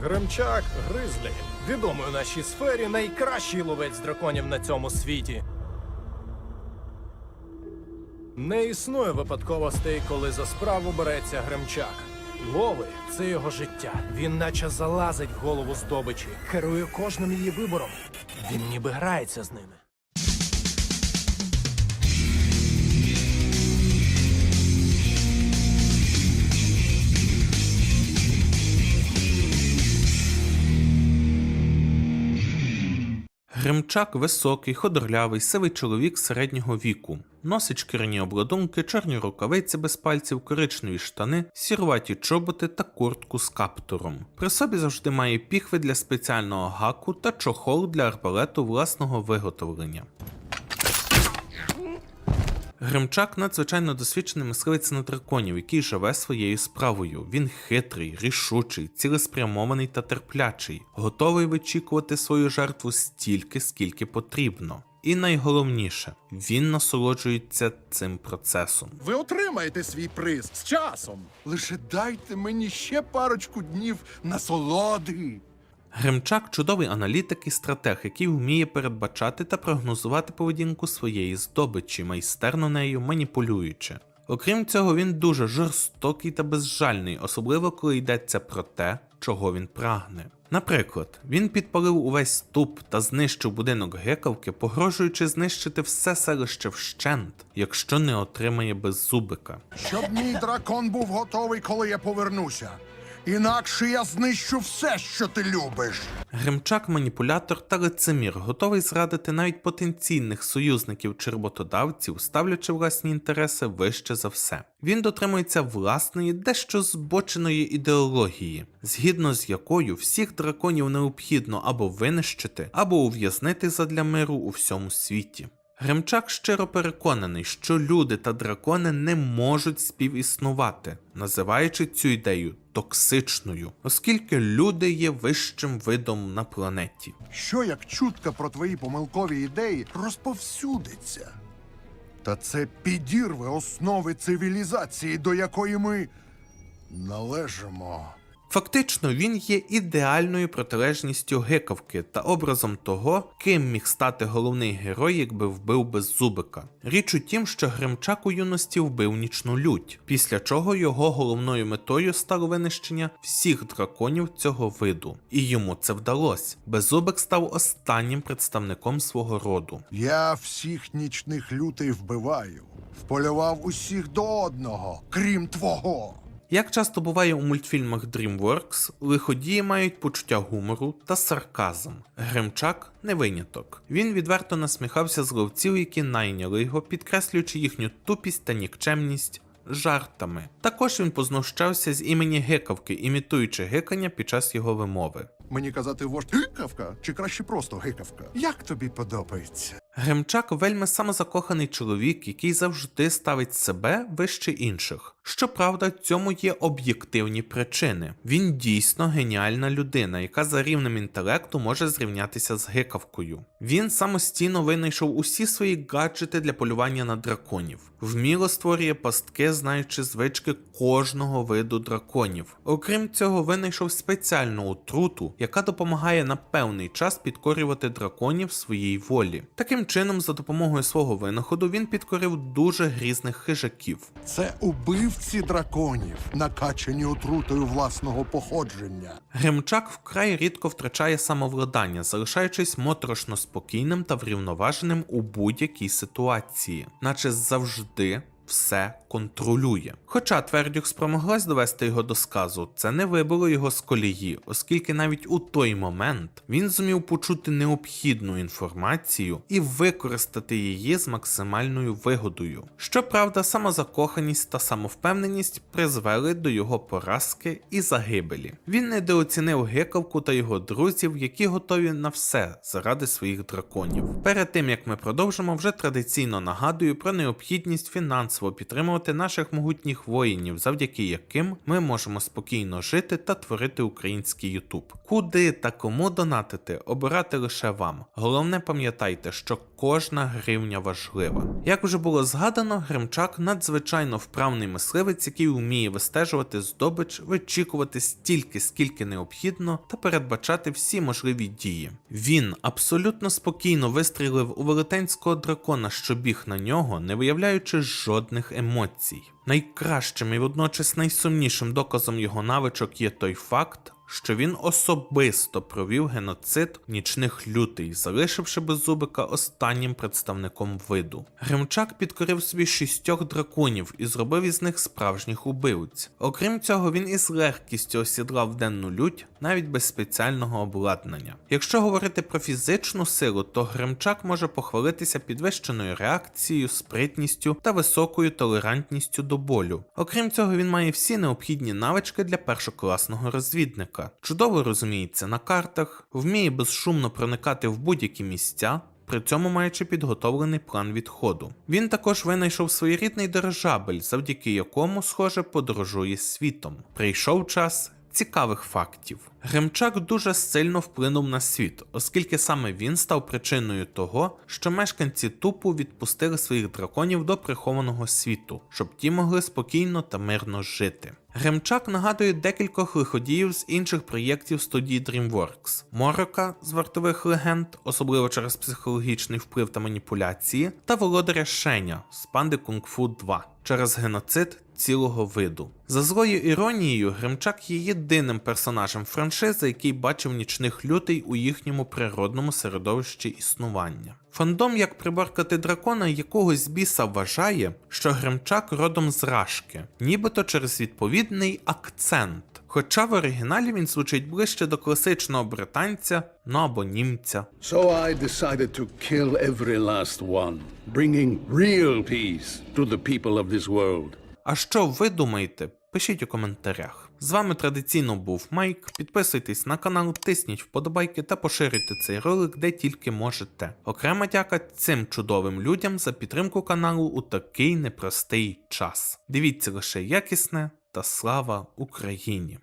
Гремчак Гризлі. Відомий у нашій сфері найкращий ловець драконів на цьому світі. Не існує випадковостей, коли за справу береться Гремчак. Лови це його життя. Він наче залазить в голову здобичі, керує кожним її вибором. Він ніби грається з ними. Гримчак високий, ходорлявий, сивий чоловік середнього віку. Носить шкіряні обладунки, чорні рукавиці без пальців, коричневі штани, сіруваті чоботи та куртку з каптуром. При собі завжди має піхви для спеціального гаку та чохол для арбалету власного виготовлення. Гримчак надзвичайно досвідчений мисливець на драконів, який живе своєю справою. Він хитрий, рішучий, цілеспрямований та терплячий, готовий вичікувати свою жертву стільки, скільки потрібно. І найголовніше, він насолоджується цим процесом. Ви отримаєте свій приз з часом. Лише дайте мені ще парочку днів насолоди. Гримчак чудовий аналітик і стратег, який вміє передбачати та прогнозувати поведінку своєї здобичі, майстерно нею маніпулюючи. Окрім цього, він дуже жорстокий та безжальний, особливо коли йдеться про те, чого він прагне. Наприклад, він підпалив увесь ступ та знищив будинок гекавки, погрожуючи знищити все селище вщент, якщо не отримає беззубика. Щоб мій дракон був готовий, коли я повернуся. Інакше я знищу все, що ти любиш. Гримчак маніпулятор та лицемір, готовий зрадити навіть потенційних союзників чи роботодавців, ставлячи власні інтереси вище за все. Він дотримується власної, дещо збоченої ідеології, згідно з якою всіх драконів необхідно або винищити, або ув'язнити задля миру у всьому світі. Гремчак щиро переконаний, що люди та дракони не можуть співіснувати, називаючи цю ідею токсичною, оскільки люди є вищим видом на планеті. Що як чутка про твої помилкові ідеї розповсюдиться? Та це підірве основи цивілізації, до якої ми належимо. Фактично, він є ідеальною протилежністю гикавки та образом того, ким міг стати головний герой, якби вбив беззубика. Річ у тім, що Гримчак у юності вбив нічну лють, після чого його головною метою стало винищення всіх драконів цього виду. І йому це вдалося. Беззубик став останнім представником свого роду. Я всіх нічних лютей вбиваю, вполював усіх до одного, крім твого. Як часто буває у мультфільмах DreamWorks, лиходії мають почуття гумору та сарказм. Гримчак не виняток. Він відверто насміхався з ловців, які найняли його, підкреслюючи їхню тупість та нікчемність. Жартами. Також він познущався з імені гикавки, імітуючи гикання під час його вимови. Мені казати вождь гикавка чи краще просто гикавка? Як тобі подобається? Гримчак вельми самозакоханий чоловік, який завжди ставить себе вище інших. Щоправда, цьому є об'єктивні причини. Він дійсно геніальна людина, яка за рівнем інтелекту може зрівнятися з гикавкою. Він самостійно винайшов усі свої гаджети для полювання на драконів, вміло створює пастки, знаючи звички кожного виду драконів. Окрім цього, винайшов спеціальну отруту, яка допомагає на певний час підкорювати драконів своїй волі. Таким чином, за допомогою свого винаходу, він підкорив дуже грізних хижаків. Це убивці драконів, накачані отрутою власного походження. Гримчак вкрай рідко втрачає самовладання, залишаючись моторошно спокійним та врівноваженим у будь-якій ситуації, наче завжди все контролює. Хоча Твердюк спромоглась довести його до сказу, це не вибило його з колії, оскільки навіть у той момент він зумів почути необхідну інформацію і використати її з максимальною вигодою. Щоправда, самозакоханість та самовпевненість призвели до його поразки і загибелі. Він недооцінив гикавку та його друзів, які готові на все заради своїх драконів. Перед тим як ми продовжимо, вже традиційно нагадую про необхідність фінансової фінансово підтримувати наших могутніх воїнів, завдяки яким ми можемо спокійно жити та творити український Ютуб. Куди та кому донатити, обирати лише вам. Головне пам'ятайте, що кожна гривня важлива. Як вже було згадано, Гремчак надзвичайно вправний мисливець, який вміє вистежувати здобич, вичікувати стільки, скільки необхідно, та передбачати всі можливі дії. Він абсолютно спокійно вистрілив у велетенського дракона, що біг на нього, не виявляючи жодних емоцій. Найкращим і водночас найсумнішим доказом його навичок є той факт, що він особисто провів геноцид нічних лютий, залишивши беззубика останнім представником виду. Гримчак підкорив собі шістьох драконів і зробив із них справжніх убивць. Окрім цього, він із легкістю осідлав денну лють навіть без спеціального обладнання. Якщо говорити про фізичну силу, то Гримчак може похвалитися підвищеною реакцією, спритністю та високою толерантністю до болю. Окрім цього, він має всі необхідні навички для першокласного розвідника. Чудово розуміється на картах, вміє безшумно проникати в будь-які місця. При цьому маючи підготовлений план відходу. Він також винайшов своєрідний дирижабель, завдяки якому, схоже, подорожує світом. Прийшов час цікавих фактів. Гремчак дуже сильно вплинув на світ, оскільки саме він став причиною того, що мешканці тупу відпустили своїх драконів до прихованого світу, щоб ті могли спокійно та мирно жити. Гремчак нагадує декількох лиходіїв з інших проєктів студії DreamWorks: Морока з вартових легенд, особливо через психологічний вплив та маніпуляції, та володаря Шеня з панди Кунг-Фу 2 через геноцид цілого виду. За злою іронією, Гремчак є єдиним персонажем франшизи, який бачив нічних лютий у їхньому природному середовищі існування. Фандом як приборкати дракона якогось біса вважає, що Гремчак родом з Рашки, нібито через відповідний акцент. Хоча в оригіналі він звучить ближче до класичного британця, ну або німця. So I decided to kill every last one, bringing real peace to the people of this world. А що ви думаєте? Пишіть у коментарях. З вами традиційно був Майк. Підписуйтесь на канал, тисніть вподобайки та поширюйте цей ролик де тільки можете. Окрема дяка цим чудовим людям за підтримку каналу у такий непростий час. Дивіться лише якісне та слава Україні!